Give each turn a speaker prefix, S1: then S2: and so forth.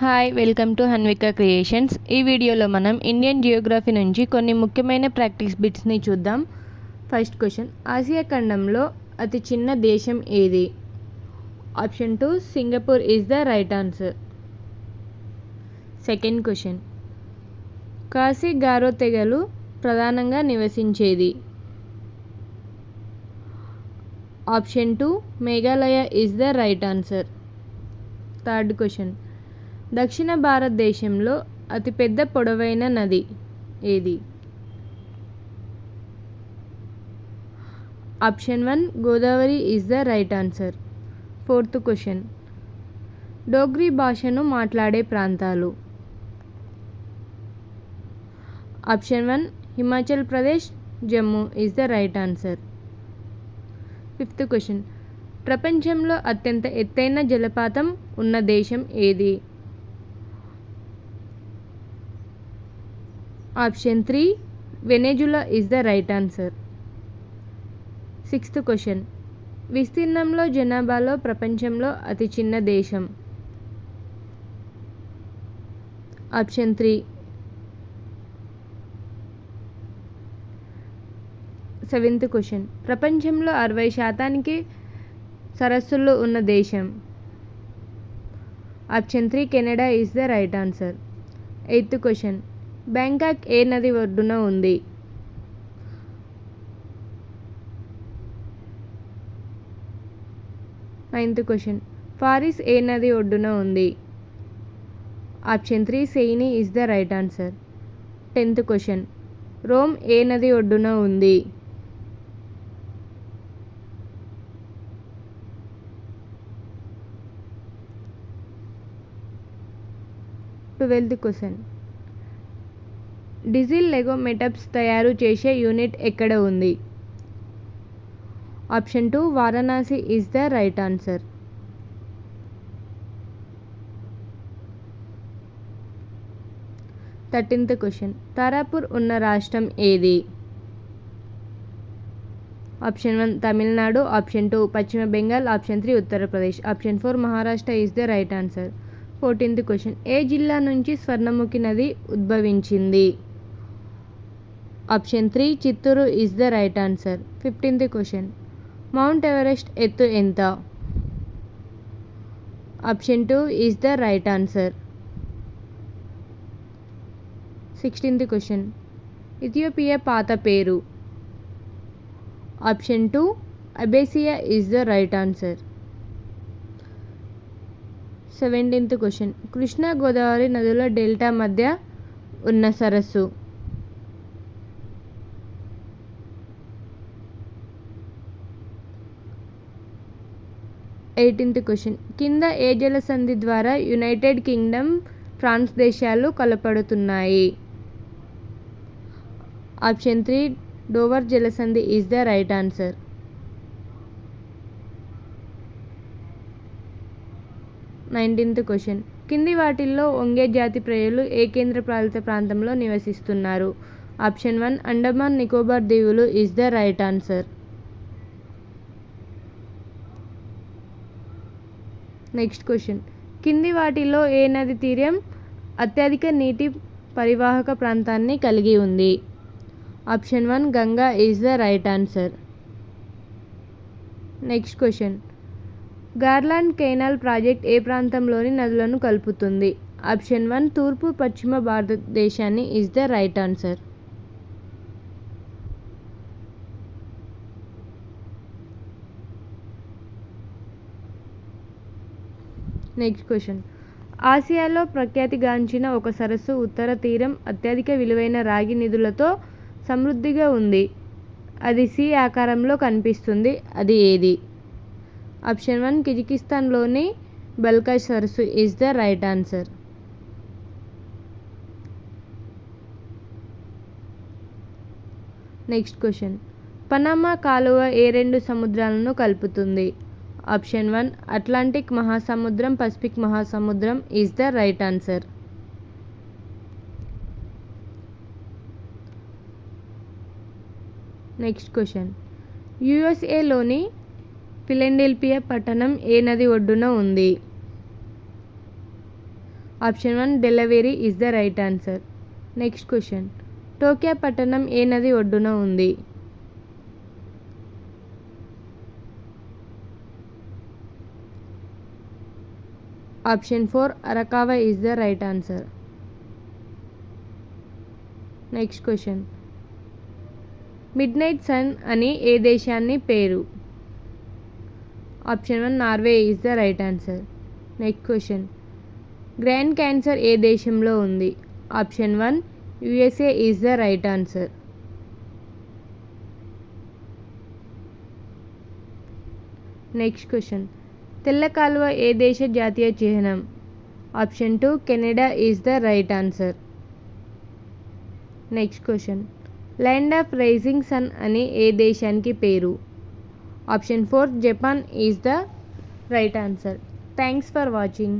S1: Hi welcome to Hanvika creations ఈ వీడియోలో మనం ఇండియన్ జియోగ్రఫీ నుంచి కొన్ని ముఖ్యమైన ప్రాక్టీస్ బిట్స్ని చూద్దాం. ఫస్ట్ క్వశ్చన్ ఆసియా ఖండంలో అతి చిన్న దేశం ఏది? Option two Singapore is the right answer second question Khasi Garo తెగలు ప్రధానంగా నివసించేది? Option two Meghalaya is the right answer third question దక్షిణ భారతదేశంలో అతిపెద్ద పొడవైన నది ఏది? Option one Godavari is the right answer fourth question Dogri భాషను మాట్లాడే ప్రాంతాలు. Option one Himachal Pradesh Jammu is the right answer fifth question ప్రపంచంలో అత్యంత ఎత్తైన జలపాతం ఉన్న దేశం ఏది? Option three Venezuela is the right answer. Sixth question. విస్తీర్ణంలో జనాభాలో ప్రపంచంలో అతి చిన్న దేశం. Option three. Seventh question. ప్రపంచంలో అరవై శాతానికి సరస్సుల్లో ఉన్న దేశం. Option three Canada is the right answer. Eighth question. Bangkok ఏ నది ఒడ్డున ఉంది? నైన్త్ క్వశ్చన్ ఫారిస్ ఏ నది ఒడ్డున ఉంది? Option three Seine is the right answer tenth question Rome ఏ నది ఒడ్డున ఉంది? Twelfth question diesel locomotives తయారు చేసే యూనిట్ ఎక్కడ ఉంది? Option two Varanasi is the right answer. Thirteenth question. Tarapur ఉన్న రాష్ట్రం ఏది? Option one Tamil Nadu. Option two పశ్చిమ Bengal. Option three Uttar Pradesh. Option four Maharashtra is the right answer. Fourteenth question. ఏ జిల్లా నుంచి స్వర్ణముఖి నది ఉద్భవించింది? Option three Chittoor is the right answer fifteenth question Mount Everest ఎత్తు ఎంత? Option two is the right answer sixteenth question Ethiopia పాత పేరు. Option two Abyssinia is the right answer seventeenth question Krishna Godavari నదుల delta మధ్య ఉన్న సరస్సు. Eighteenth question. కింద ఏ జలసంధి ద్వారా యునైటెడ్ కింగ్డమ్ ఫ్రాన్స్ దేశాలు కలపడుతున్నాయి ఆప్షన్ త్రీ డోవర్ జలసంధి is the right answer. Nineteenth question. కింది వాటిల్లో ఒంగే జాతి ప్రజలు ఏ కేంద్ర పాలిత ప్రాంతంలో నివసిస్తున్నారు? ఆప్షన్ వన్ అండమాన్ నికోబార్ దీవులు is the right answer. Next question. కింది వాటిలో ఏ నది తీరం అత్యధిక నీటి పరివాహక ప్రాంతాన్ని కలిగి ఉంది? Option one Ganga is the right answer next question. Garland canal project ఏ ప్రాంతంలోని నదులను కలుపుతుంది? ఆప్షన్ వన్ తూర్పు పశ్చిమ భారతదేశాన్ని is the right answer next question ఆసియాలో ప్రఖ్యాతిగాంచిన ఒక సరస్సు ఉత్తర తీరం అత్యధిక విలువైన రాగి నిధులతో సమృద్ధిగా ఉంది. అది సి ఆకారంలో కనిపిస్తుంది. అది ఏది? ఆప్షన్ వన్ కిజికిస్తాన్లోని బల్కాష్ సరస్సు is the right answer next question Panama కాలువ ఏ రెండు సముద్రాలను కలుపుతుంది? ఆప్షన్ వన్ అట్లాంటిక్ మహాసముద్రం పసిఫిక్ మహాసముద్రం is the right answer next question యుఎస్ఏలోని Philadelphia పట్టణం ఏ నది ఒడ్డున ఉంది? Option one Delaware is the right answer next question Tokyo పట్టణం ఏ నది ఒడ్డున ఉంది? Option four Arakawa is the right answer next question midnight sun అని ఏ దేశాన్ని పేరు? Option one Norway is the right answer next question grand canyon ఏ దేశంలో ఉంది? Option one USA is the right answer next question తెల్ల కాలువ ఏ దేశ జాతీయ చిహ్నం? Option two Canada is the right answer. Next question. Land of rising sun అని ఏ దేశానికి పేరు? Option four Japan is the right answer. Thanks for watching.